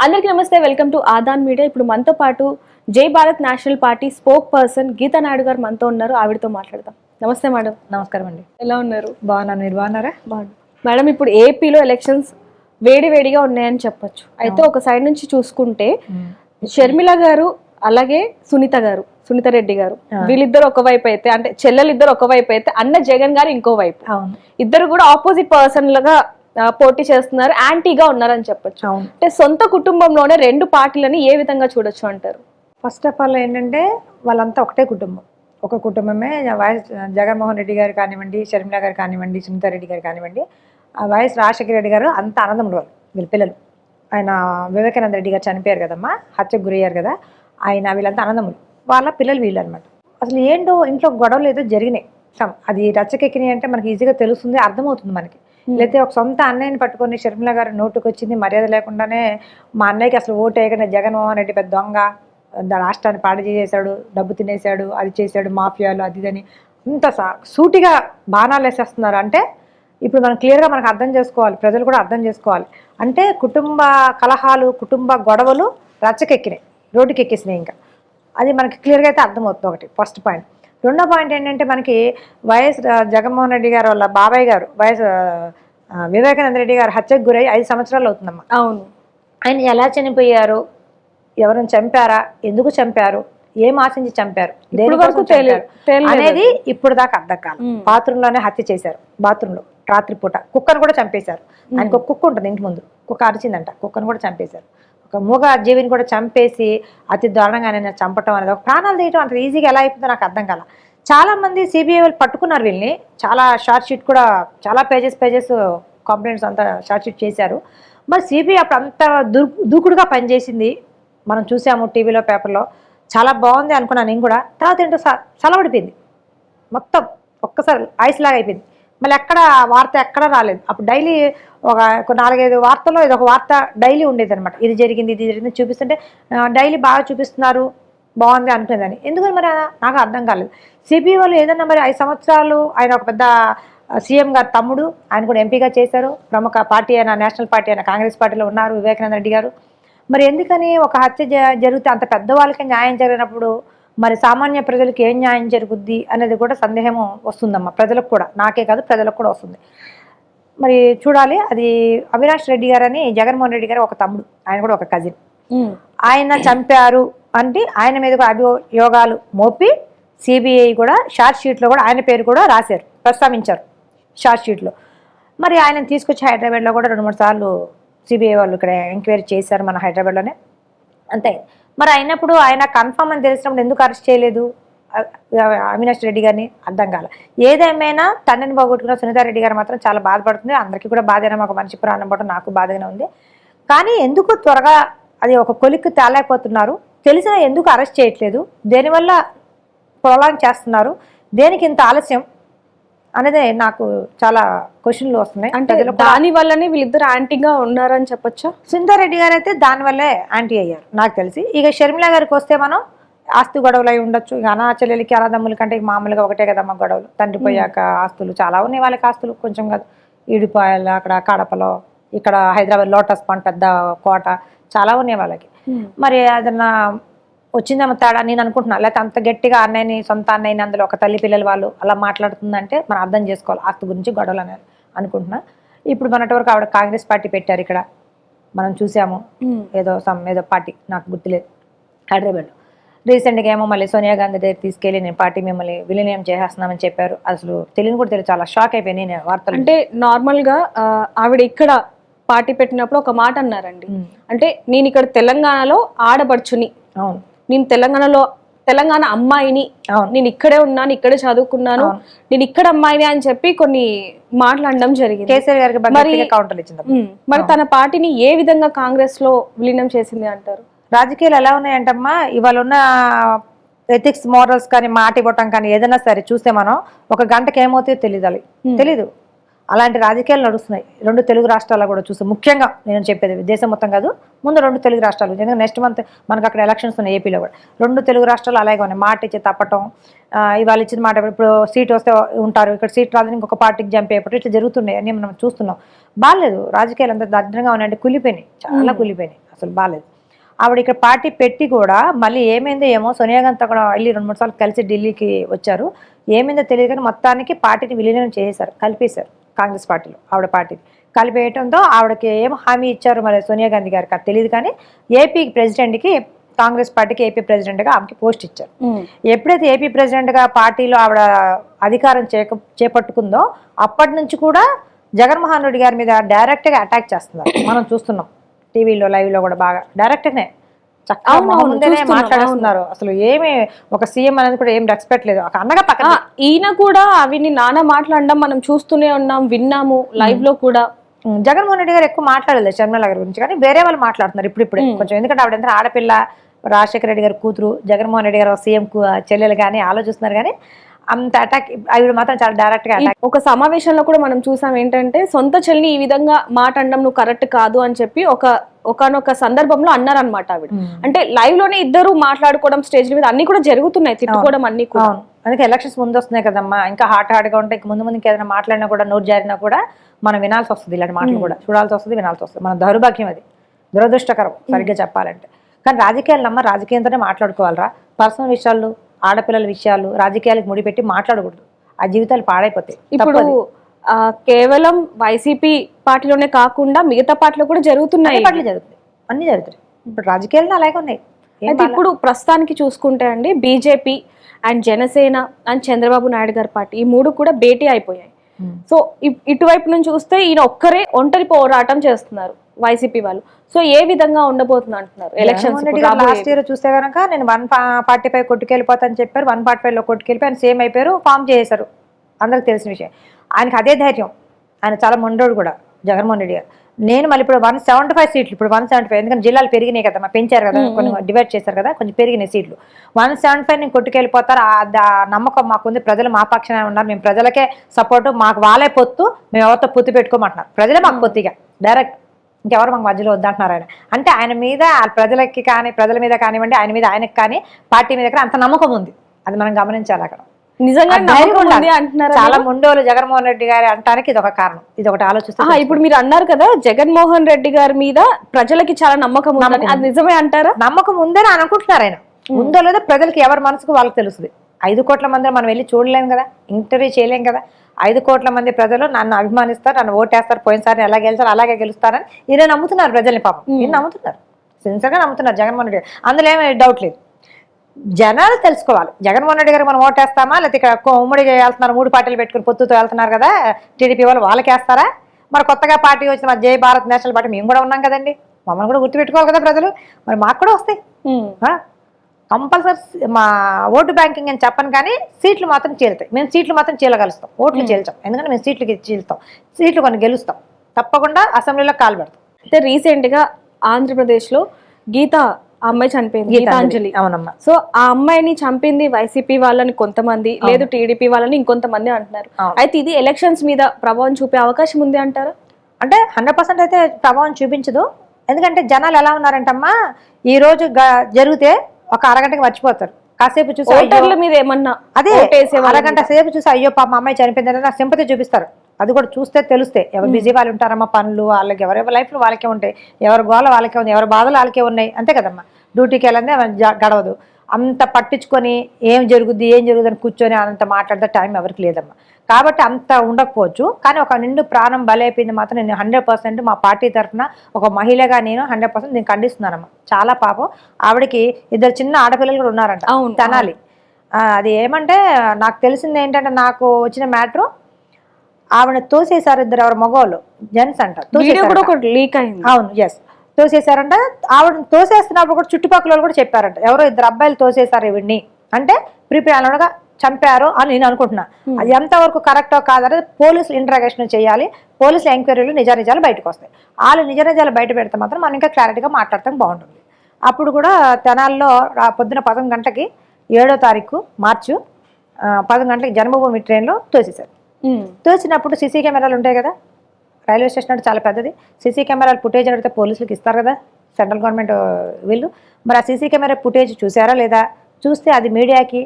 అందరికీ నమస్తే welcome to Aadan media. ఇప్పుడు మనతో పాటు Jai Bharat national party spokesperson Geetha Naidu గారు మనతో ఉన్నారు. ఆవిడతో మాట్లాడదాం. నమస్తే మేడం. నమస్కారం అండి. ఎలా ఉన్నారు? బాగున్నాను. మీరు బాగున్నారా? బాగున్నాను మేడం ఇప్పుడు ఏపీలో ఎలక్షన్స్ వేడి వేడిగా ఉన్నాయని చెప్పొచ్చు. అయితే ఒక సైడ్ నుంచి చూసుకుంటే షర్మిల గారు అలాగే సునీత గారు సునీత రెడ్డి గారు వీళ్ళిద్దరు ఒకవైపు అయితే అంటే చెల్లెలు ఇద్దరు ఒకవైపు అయితే అన్న జగన్ గారు ఇంకో వైపు అవును. ఇద్దరు కూడా ఆపోజిట్ పర్సన్లుగా ఆ, పోటీ చేస్తున్నారు యాంటీగా ఉన్నారని చెప్పొచ్చు. అంటే సొంత కుటుంబంలోనే రెండు పార్టీలని ఏ విధంగా చూడొచ్చు అంటారు? ఫస్ట్ ఆఫ్ ఆల్ ఏంటంటే వాళ్ళంతా ఒకటే కుటుంబం. ఒక కుటుంబమే వైఎస్ జగన్మోహన్ రెడ్డి గారు కానివ్వండి షర్మిల గారు కానివ్వండి సునీత రెడ్డి గారు కానివ్వండి ఆ వైఎస్ రాజశేఖర రెడ్డి గారు అంత ఆనందములు వాళ్ళు వీళ్ళ పిల్లలు. ఆయన వివేకానంద రెడ్డి గారు చనిపోయారు కదమ్మా హత్యకు గురయ్యారు కదా ఆయన వీళ్ళంతా ఆనందములు. వాళ్ళ పిల్లలు వీళ్ళు అనమాట అసలు ఏంటో ఇంట్లో గొడవలు ఏదో జరిగినాయి. సమ్ అది రచ్చకెక్కినాయి అంటే మనకి ఈజీగా తెలుస్తుంది అర్థమవుతుంది మనకి. లేకపోతే ఒక సొంత అన్నయ్యని పట్టుకొని షర్మిల గారు నోటుకు వచ్చింది మర్యాద లేకుండానే మా అన్నయ్యకి అసలు ఓటు వేయకుండా జగన్మోహన్ రెడ్డి పెద్ద దొంగ రాష్ట్రాన్ని పాడు చేసేసాడు డబ్బు తినేసాడు అది చేశాడు మాఫియాలు అది ఇదని ఇంత సా- సూటిగా బాణాలు వేసేస్తున్నారు. అంటే ఇప్పుడు మనం క్లియర్గా మనకు అర్థం చేసుకోవాలి ప్రజలు కూడా అర్థం చేసుకోవాలి. అంటే కుటుంబ కలహాలు కుటుంబ గొడవలు రచ్చకెక్కినాయి రోడ్డుకి ఎక్కేసినాయి ఇంకా. అది మనకి క్లియర్గా అయితే అర్థమవుతుంది ఒకటి ఫస్ట్ పాయింట్. రెండో పాయింట్ ఏంటంటే మనకి వైఎస్ జగన్మోహన్ రెడ్డి గారు వాళ్ళ బాబాయ్ గారు వైఎస్ వివేకానంద రెడ్డి గారు హత్యకు గురై ఐదు సంవత్సరాలు అవుతుందమ్మా. అవును. ఆయన ఎలా చనిపోయారు? ఎవరిని చంపారా? ఎందుకు చంపారు? ఏం ఆశించి చంపారు? వరకు అనేది ఇప్పుడు దాకా అర్థం కాదు మ్మ్. బాత్రూంలోనే హత్య చేశారు. బాత్రూంలో రాత్రిపూట. కుక్కను కూడా చంపేశారు. ఆయనకు ఒక కుక్క ఉంటుంది ఇంటి ముందు. కుక్క అరిచిందంట. కుక్కను కూడా చంపేశారు. మూగ జీవిని కూడా చంపేసి అతి దారుణంగా నేను చంపటం అనేది ఒక ప్రాణాలు తీయటం అంత ఈజీగా ఎలా అయిపోతుందో నాకు అర్థం కాల. చాలా మంది సిబిఐ వాళ్ళు పట్టుకున్నారు వీళ్ళని. చాలా షార్ట్ షీట్ కూడా చాలా పేజెస్ పేజెస్ కంప్లైంట్స్ అంతా షార్ట్ షీట్ చేశారు. మరి సిబిఐ అప్పుడు అంత దూ దూకుడుగా పనిచేసింది. మనం చూసాము టీవీలో పేపర్లో. చాలా బాగుంది అనుకున్నాను నేను కూడా. తర్వాత ఏంటో స- మొత్తం ఒక్కసారి ఐస్ లాగా అయిపోయింది మళ్ళీ ఎక్కడ వార్త ఎక్కడ రాలేదు. అప్పుడు డైలీ ఒక నాలుగైదు వార్తల్లో ఇది ఒక వార్త డైలీ ఉండేది అనమాట ఇది జరిగింది ఇది జరిగింది చూపిస్తుంటే డైలీ బాగా చూపిస్తున్నారు బాగుంది అనుకునేదని ఎందుకని మరి నాకు అర్థం కాలేదు. సిపిఐ వాళ్ళు ఏదన్నా మరి ఐదు సంవత్సరాలు ఆయన ఒక పెద్ద సీఎం గారు తమ్ముడు ఆయన కూడా ఎంపీగా చేశారు. ప్రముఖ పార్టీ అయిన నేషనల్ పార్టీ అయిన కాంగ్రెస్ పార్టీలో ఉన్నారు వివేకానంద రెడ్డి గారు. మరి ఎందుకని ఒక హత్య జ- జరిగితే అంత పెద్ద వాళ్ళకి న్యాయం జరిగినప్పుడు మరి సామాన్య ప్రజలకు ఏం న్యాయం జరుగుద్ది అనేది కూడా సందేహం వస్తుందమ్మా. ప్రజలకు కూడా. నాకే కాదు ప్రజలకు కూడా వస్తుంది. మరి చూడాలి అది అవినాష్ రెడ్డి గారని జగన్మోహన్ రెడ్డి గారు ఒక తమ్ముడు. ఆయన కూడా ఒక కజిన్. ఆయన చంపారు అంటే ఆయన మీద కూడా అభియోగాలు మోపి సిబిఐ కూడా షార్ట్ షీట్లో కూడా ఆయన పేరు కూడా రాశారు ప్రస్తావించారు షార్ట్ షీట్లో. మరి ఆయన తీసుకొచ్చి హైదరాబాద్లో కూడా రెండు మూడు సార్లు సిబిఐ వాళ్ళు ఇక్కడ ఎంక్వైరీ చేశారు మన హైదరాబాద్లోనే. అంతే. మరి అయినప్పుడు ఆయన కన్ఫర్మ్ అని తెలిసినప్పుడు ఎందుకు అరెస్ట్ చేయలేదు? అవినాష్ రెడ్డి గారిని అర్థం కాల. ఏదేమైనా తండ్రిని పోగొట్టుకున్న సునీత రెడ్డి గారు మాత్రం చాలా బాధపడుతుంది. అందరికీ కూడా బాధైనా ఒక మనిషి ప్రాణం పడటం నాకు బాధగానే ఉంది. కానీ ఎందుకు త్వరగా అది ఒక కొలిక్కి తేలేకపోతున్నారు? తెలిసిన ఎందుకు అరెస్ట్ చేయట్లేదు? దేనివల్ల ప్రొలాంగ్ చేస్తున్నారు? దేనికి ఇంత ఆలస్యం? అనేది నాకు చాలా క్వశ్చన్లు వస్తున్నాయి. అంటే దాని వల్లనే వీళ్ళిద్దరు యాంటీగా ఉన్నారని చెప్పొచ్చా? సుందరెడ్డి గారు అయితే దానివల్లే యాంటీ అయ్యారు నాకు తెలిసి. ఇక షర్మిల గారికి వస్తే మనం ఆస్తి గొడవలు అయి ఉండొచ్చు. ఇక అనాచల్లికి అనాదమ్ముల కంటే మామూలుగా ఒకటే కదమ్మా గొడవలు. తండ్రి పోయాక ఆస్తులు చాలా ఉన్నాయి వాళ్ళకి ఆస్తులు కొంచెం కాదు. ఈడిపాయలు అక్కడ కడపలో ఇక్కడ హైదరాబాద్ లోటస్ పాండ్ పెద్ద కోట చాలా ఉన్నాయి వాళ్ళకి. మరి అదన్నా వచ్చిందేమో తేడా నేను అనుకుంటున్నా. లేకపోతే అంత గట్టిగా అన్నయ్యని సొంత అన్నయ్యని అందులో ఒక తల్లి పిల్లలు వాళ్ళు అలా మాట్లాడుతుందంటే మనం అర్థం చేసుకోవాలి. ఆస్తి గురించి గొడవలు అనేది అనుకుంటున్నా. ఇప్పుడు మొన్నటి వరకు ఆవిడ కాంగ్రెస్ పార్టీ పెట్టారు ఇక్కడ. మనం చూసాము. ఏదో సమ్ ఏదో పార్టీ. నాకు గుర్తులేదు. హైదరాబాద్. రీసెంట్గా ఏమో మళ్ళీ సోనియా గాంధీ దగ్గర తీసుకెళ్ళి నేను పార్టీ మిమ్మల్ని విలీనం చేసేస్తున్నామని చెప్పారు. అసలు తెలియని కూడా తెలియదు. చాలా షాక్ అయిపోయింది నేను వార్తలు. అంటే నార్మల్గా ఆ, ఆవిడ ఇక్కడ పార్టీ పెట్టినప్పుడు ఒక మాట అన్నారండి. అంటే నేను ఇక్కడ తెలంగాణలో ఆడబడుచుని అవును. నేను తెలంగాణలో తెలంగాణ అమ్మాయిని. నేను ఇక్కడే ఉన్నాను ఇక్కడే చదువుకున్నాను. నేను ఇక్కడ అమ్మాయిని అని చెప్పి కొన్ని మాట్లాడడం జరిగింది. కేసీఆర్ గారికి మరి- ఇచ్చింది ఉమ్. మరి తన పార్టీని ఏ విధంగా కాంగ్రెస్లో విలీనం చేసింది అంటారు? రాజకీయాలు ఎలా ఉన్నాయంటమ్మా? ఇవాళ ఉన్న ఎథిక్స్ మోరల్స్ కానీ మాట ఇవ్వటం కానీ ఏదైనా సరే చూస్తే మనం ఒక గంటకి ఏమవుతాయో తెలియదు Hmm. తెలీదు. అలాంటి రాజకీయాలు నడుస్తున్నాయి. రెండు తెలుగు రాష్ట్రాల్లో కూడా చూస్తే ముఖ్యంగా నేను చెప్పేది దేశం మొత్తం కాదు ముందు రెండు తెలుగు రాష్ట్రాలు. ఎందుకంటే నెక్స్ట్ మంత్ మనకు అక్కడ ఎలక్షన్స్ ఉన్నాయి ఏపీలో కూడా. రెండు తెలుగు రాష్ట్రాలు అలాగే ఉన్నాయి. మాట ఇచ్చి తప్పటం ఇవాళ ఇచ్చిన మాట ఇప్పుడు సీట్ వస్తే ఉంటారు. ఇక్కడ సీట్ రాదని ఇంకొక పార్టీకి జంప్ అయిపోవడం ఇట్లా జరుగుతున్నాయి. అన్నీ మనం చూస్తున్నాం. బాగాలేదు. రాజకీయాలు అంతా దరిద్రంగా ఉన్నాయంటే కులిపోయినాయి. చాలా కులిపోయినాయి. అసలు బాగాలేదు. ఆవిడ ఇక్కడ పార్టీ పెట్టి కూడా మళ్ళీ ఏమైందో ఏమో సోనియా గాంధీతో కూడా వెళ్ళి రెండు మూడు సార్లు కలిసి ఢిల్లీకి వచ్చారు. ఏమైందో తెలియదు కానీ మొత్తానికి పార్టీని విలీనం చేశారు కలిపేశారు. కాంగ్రెస్ పార్టీలో ఆవిడ పార్టీని కలిపేయడంతో ఆవిడకి ఏం హామీ ఇచ్చారు మరి సోనియా గాంధీ గారికి అది తెలియదు కానీ ఏపీ ప్రెసిడెంట్కి కాంగ్రెస్ పార్టీకి ఏపీ ప్రెసిడెంట్గా ఆమెకి పోస్ట్ ఇచ్చారు. ఎప్పుడైతే ఏపీ ప్రెసిడెంట్గా పార్టీలో ఆవిడ అధికారం చేక చేపట్టుకుందో అప్పటి నుంచి కూడా జగన్మోహన్ రెడ్డి గారి మీద డైరెక్ట్గా అటాక్ చేస్తున్నారు మనం చూస్తున్నాం టీవీలో లైవ్లో కూడా బాగా డైరెక్ట్గానే మాట్లాడేస్తున్నారు. అసలు ఏమి ఒక సీఎం అనేది కూడా ఏం రెస్పెక్ట్ లేదు. ఒక అన్నగా పక్కన ఈయన కూడా అవిని నాన్న మాట్లాడడం మనం చూస్తూనే ఉన్నాం విన్నాము లైవ్లో కూడా. జగన్మోహన్ రెడ్డి గారు ఎక్కువ మాట్లాడలేదు షర్మిల గారి గురించి కానీ వేరే వాళ్ళు మాట్లాడుతున్నారు ఇప్పుడు ఇప్పుడే కొంచెం ఎందుకంటే ఆవిడ ఎంత ఆడపిల్ల రాజశేఖర రెడ్డి గారి కూతురు జగన్మోహన్ రెడ్డి గారు సీఎం చెల్లెలు కానీ ఆలోచిస్తున్నారు కానీ అంత అటాక్ ఆవిడ మాత్రం చాలా డైరెక్ట్గా అటాక్ ఒక సమావేశంలో కూడా మనం చూసాం ఏంటంటే సొంత చెల్లిని ఈ విధంగా మాట అనడం నువ్వు కరెక్ట్ కాదు అని చెప్పి ఒక ఒకనొక సందర్భంలో అన్నారనమాట ఆవిడ. అంటే లైవ్లోనే ఇద్దరు మాట్లాడుకోవడం స్టేజ్ మీద అన్ని కూడా జరుగుతున్నాయి తిట్టుకోవడం అన్ని కూడా. అందుకే ఎలక్షన్స్ ముందు వస్తున్నాయి కదమ్మా. ఇంకా హాట్ హాట్గా ఉంటే ఇంక ముందు ముందు ఏదైనా మాట్లాడినా కూడా నోట్ జారినా కూడా మనం వినాల్సి వస్తుంది ఇలాంటి మాటలు కూడా. చూడాల్సి వస్తుంది వినాల్సి వస్తుంది. మన దౌర్భాగ్యం అది. దురదృష్టకరం సరిగ్గా చెప్పాలంటే. కానీ రాజకీయాలు నమ్మ రాజకీయంతోనే మాట్లాడుకోవాలరా. పర్సనల్ విషయాలు ఆడపిల్లల విషయాలు రాజకీయాలకు ముడిపెట్టి మాట్లాడకూడదు. ఆ జీవితాలు పాడైపోతాయి. ఇప్పుడు కేవలం వైసీపీ పార్టీలోనే కాకుండా మిగతా పార్టీలో కూడా జరుగుతున్నాయి. అన్ని పనులు జరుగుతాయి. అన్ని జరుగుతాయి. ఇప్పుడు రాజకీయాలు అలాగే ఉన్నాయి. అయితే ఇప్పుడు ప్రస్తుతానికి చూసుకుంటే అండి BJP and Janasena and Chandrababu Naidu గారి పార్టీ ఈ మూడు కూడా భేటీ అయిపోయాయి. సో ఇటువైపు నుంచి చూస్తే ఈయన ఒక్కరే ఒంటరి పోరాటం చేస్తున్నారు. వైసీపీ వాళ్ళు. సో ఏ విధంగా ఉండబోతుంది అంటున్నారు? ఎలక్షన్స్ లాస్ట్ ఇయర్ చూస్తే కనుక నేను వన్ ఫార్టీ ఫైవ్ కొట్టుకెళ్ళిపోతాను చెప్పారు వన్ ఫార్టీ ఫైవ్లో కొట్టుకెళ్ళిపోయి ఆయన సేమ్ అయిపోయారు ఫామ్ చేశారు అందరికి తెలిసిన విషయం. ఆయనకి అదే ధైర్యం. ఆయన చాలా మొండోడు కూడా జగన్మోహన్ రెడ్డి గారు. నేను మళ్ళీ ఇప్పుడు వన్ సెవెంటీ ఫైవ్ సీట్లు ఇప్పుడు వన్ సెవెంటీ ఫైవ్ ఎందుకంటే జిల్లాలు పెరిగినాయి కదా మా పెంచారు కదా కొన్ని డివైడ్ చేశారు కదా కొంచెం పెరిగినాయి సీట్లు. వన్ సెవెంటీ ఫైవ్ నేను కొట్టుకెళ్ళిపోతారు? ఆ నమ్మకం మాకుంది. ప్రజలు మా పక్షాన ఉన్నారు. మేము ప్రజలకే సపోర్ట్ మాకు వాళ్ళే పొత్తు. మేము ఎవరితో పొత్తు పెట్టుకోమంటున్నారు. ప్రజలే మాకు పొత్తుగా. డైరెక్ట్ ఇంకెవరు మాకు మధ్యలో వద్దంటున్నారు ఆయన. అంటే ఆయన మీద ప్రజలకి కానీ ప్రజల మీద కానివ్వండి ఆయన మీద ఆయనకి కానీ పార్టీ మీద కానీ అంత నమ్మకం ఉంది. అది మనం గమనించాలి అక్కడ. చాలా ముండోలు జగన్మోహన్ రెడ్డి గారి అంటానికి ఇది ఒక కారణం. ఇది ఒకటి ఆలోచిస్తే ఇప్పుడు మీరు అన్నారు కదా జగన్మోహన్ రెడ్డి గారి మీద ప్రజలకి చాలా నమ్మకం అది నిజమే అంటారా? నమ్మకం ఉందని అనుకుంటున్నారు ఆయన. ఉందో లేదో ప్రజలకి ఎవరి మనసుకు వాళ్ళకి తెలుస్తుంది. ఐదు కోట్ల మంది మనం వెళ్ళి చూడలేం కదా ఇంటర్వ్యూ చేయలేం కదా. ఐదు కోట్ల మంది ప్రజలు నన్ను అభిమానిస్తారు నన్ను ఓటేస్తారు పోయినసారి ఎలా గెలిచారు అలాగే గెలుస్తారని ఈయన నమ్ముతున్నారు ప్రజల్ని పాపం. ఈయన నమ్ముతున్నారు. సిన్సియర్గా నమ్ముతున్నారు జగన్మోహన్ రెడ్డి గారు. అందులో ఏమీ డౌట్ లేదు. జనాలు తెలుసుకోవాలి. జగన్మోహన్ రెడ్డి గారు మనం ఓటేస్తామా? లేకపోతే ఇక్కడ ఉమ్మడి వెళ్తున్నారు మూడు పార్టీలు పెట్టుకుని పొత్తుతో వెళ్తున్నారు కదా టీడీపీ వాళ్ళు వాళ్ళకి వేస్తారా మరి కొత్తగా పార్టీ వచ్చిన మన జై భారత్ నేషనల్ పార్టీ మేము కూడా ఉన్నాం కదండి. మమ్మల్ని కూడా గుర్తుపెట్టుకోవాలి కదా ప్రజలు. మరి మాకు కూడా వస్తాయి. కంపల్సరీ మా ఓటు బ్యాంకింగ్ అని చెప్పను కానీ సీట్లు మాత్రం చీలుతాయి. మేము సీట్లు మాత్రం చీలగలుస్తాం. ఓట్లు చీల్చాం. ఎందుకంటే మేము సీట్లు చీలుతాం. సీట్లు కొన్ని గెలుస్తాం. తప్పకుండా అసెంబ్లీలో కాలు పెడతాం. అయితే రీసెంట్గా ఆంధ్రప్రదేశ్లో గీత ఆ అమ్మాయి చనిపోయింది. గీతాంజలి. అవునమ్మా. సో ఆ అమ్మాయిని చంపింది వైసీపీ వాళ్ళని కొంతమంది లేదు టీడీపీ వాళ్ళని ఇంకొంతమంది అంటున్నారు. అయితే ఇది ఎలక్షన్స్ మీద ప్రభావం చూపే అవకాశం ఉంది అంటారా? అంటే హండ్రెడ్ పర్సెంట్ అయితే ప్రభావం చూపించదు. ఎందుకంటే జనాలు ఎలా ఉన్నారంటమ్మా? ఈ రోజు గ- జరిగితే ఒక అరగంటకి మర్చిపోతారు. కాసేపు చూసి అయ్యో, ఓటర్ల మీద ఏమన్నా అదే అరగంట సేపు చూసి అయ్యో పాప మా అమ్మాయి చనిపోయిందని నాకు సింపతి చూపిస్తారు. అది కూడా చూస్తే తెలుస్తే ఎవరు బిజీ వాళ్ళు ఉంటారమ్మా పనులు వాళ్ళకి ఎవరెవరి లైఫ్లో వాళ్ళకే ఉంటాయి. ఎవరి గోల వాళ్ళకే ఉంది ఎవరి బాధలు వాళ్ళకే ఉన్నాయి. అంతే కదమ్మా. డ్యూటీకి వెళ్ళందే గడవదు. అంత పట్టించుకొని ఏం జరుగుద్ది ఏం జరుగుద్ది అని కూర్చొని అంత మాట్లాడితే టైం ఎవరికి లేదమ్మా. కాబట్టి అంత ఉండకపోవచ్చు. కానీ ఒక నిండు ప్రాణం బలైపోయింది మాత్రం నేను హండ్రెడ్ పర్సెంట్ మా పార్టీ తరఫున ఒక మహిళగా నేను హండ్రెడ్ పర్సెంట్ నేను ఖండిస్తున్నానమ్మా. చాలా పాపం. ఆవిడకి ఇద్దరు చిన్న ఆడపిల్లలు కూడా ఉన్నారంట. అవును, తెనాలి. ఆ, అది ఏమంటే నాకు తెలిసింది ఏంటంటే నాకు వచ్చిన మ్యాటర్ ఆవిడ తోసేశారు ఇద్దరు ఎవరు మగవాళ్ళు జెంట్స్ అంట. వీడియో తోసేశారంట. కూడా ఒకటి లీక్ అయింది. అవును ఎస్ తోసేశారంట. ఆవిడ తోసేస్తున్నప్పుడు కూడా చుట్టుపక్కల వాళ్ళు కూడా చెప్పారంట. ఎవరో ఇద్దరు అబ్బాయిలు తోసేశారు ఈవిడ్ని. అంటే ప్రిపేర్ చంపారు అని నేను అనుకుంటున్నా. అది ఎంతవరకు కరెక్టో కాదనేది పోలీసులు ఇంటరాగేషన్ చేయాలి. పోలీసులు ఎంక్వైరీలు నిజ నిజాలు బయటకు వస్తాయి. వాళ్ళు నిజ నిజాలు బయట పెడితే మాత్రం మనం ఇంకా క్లారిటీగా మాట్లాడతాం బాగుంటుంది. అప్పుడు కూడా తెనాల్లో పొద్దున పదకొండు గంటకి ఏడో తారీఖు మార్చు పదకొండు గంటలకి జన్మభూమి ట్రైన్లో తోసేశారు. ఉమ్, తోచినప్పుడు సీసీ కెమెరాలు ఉంటాయి కదా? రైల్వే స్టేషన్ అంటే చాలా పెద్దది. సీసీ కెమెరాలు ఫుటేజ్ అడిగితే పోలీసులకు ఇస్తారు కదా సెంట్రల్ గవర్నమెంట్ వీళ్ళు. మరి ఆ సీసీ కెమెరా ఫుటేజ్ చూసారా లేదా? చూస్తే అది మీడియాకి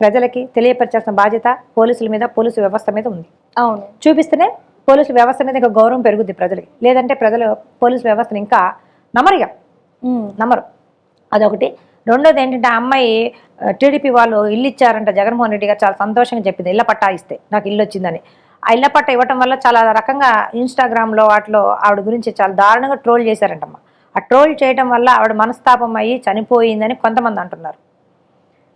ప్రజలకి తెలియపరచాల్సిన బాధ్యత పోలీసుల మీద పోలీసు వ్యవస్థ మీద ఉంది. అవును. చూపిస్తేనే పోలీసు వ్యవస్థ మీద ఇంకా గౌరవం పెరుగుద్ది ప్రజలకి. లేదంటే ప్రజలు పోలీసు వ్యవస్థను ఇంకా నమ్మరుగా నమ్మరు అదొకటి. రెండోది ఏంటంటే ఆ అమ్మాయి టీడీపీ వాళ్ళు ఇల్లు ఇచ్చారంట జగన్మోహన్ రెడ్డి గారు చాలా సంతోషంగా చెప్పింది. ఇళ్ళ పట్టా ఇస్తే నాకు ఇల్లు వచ్చిందని. ఆ ఇళ్ళ పట్టా ఇవ్వటం వల్ల చాలా రకంగా ఇన్స్టాగ్రామ్లో వాటిలో ఆవిడ గురించి చాలా దారుణంగా ట్రోల్ చేశారంటమ్మ. ఆ ట్రోల్ చేయడం వల్ల ఆవిడ మనస్తాపం అయ్యి చనిపోయిందని కొంతమంది అంటున్నారు.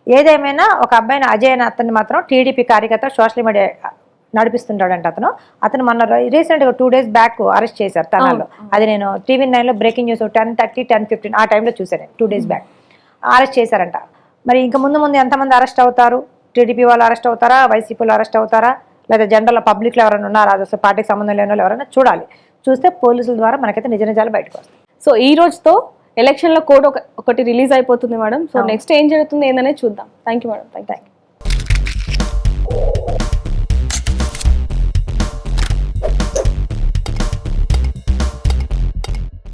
ఏదేమైనా ఒక అబ్బాయిని అజయ్ అనే అతన్ని మాత్రం టీడీపీ కార్యకర్త సోషల్ మీడియా నడిపిస్తుంటాడంట అతను. అతను మొన్న రీసెంట్గా టూ డేస్ బ్యాక్ అరెస్ట్ చేశారు తనాల్లో అది నేను టీవీ నైన్లో breaking news ten thirty ten fifteen ఆ టైంలో చూశాను టూ డేస్ బ్యాక్. అరెస్ట్ చేశారంట. మరి ఇంకా ముందు ముందు ఎంతమంది అరెస్ట్ అవుతారు? టీడీపీ వాళ్ళు అరెస్ట్ అవుతారా? వైసీపీ వాళ్ళు అరెస్ట్ అవుతారా? లేదా జనరల్ పబ్లిక్లో ఎవరైనా ఉన్నారా? అది అసలు పార్టీకి సంబంధం లేని వాళ్ళు ఎవరైనా చూడాలి. చూస్తే పోలీసుల ద్వారా మనకైతే నిజ నిజాలు బయటకు వస్తాయి. సో ఈ రోజుతో ఎలక్షన్లో కోడ్ ఒక ఒకటి రిలీజ్ అయిపోతుంది మేడం. సో నెక్స్ట్ ఏం జరుగుతుంది ఏందనేది చూద్దాం. Thank you madam. Thank you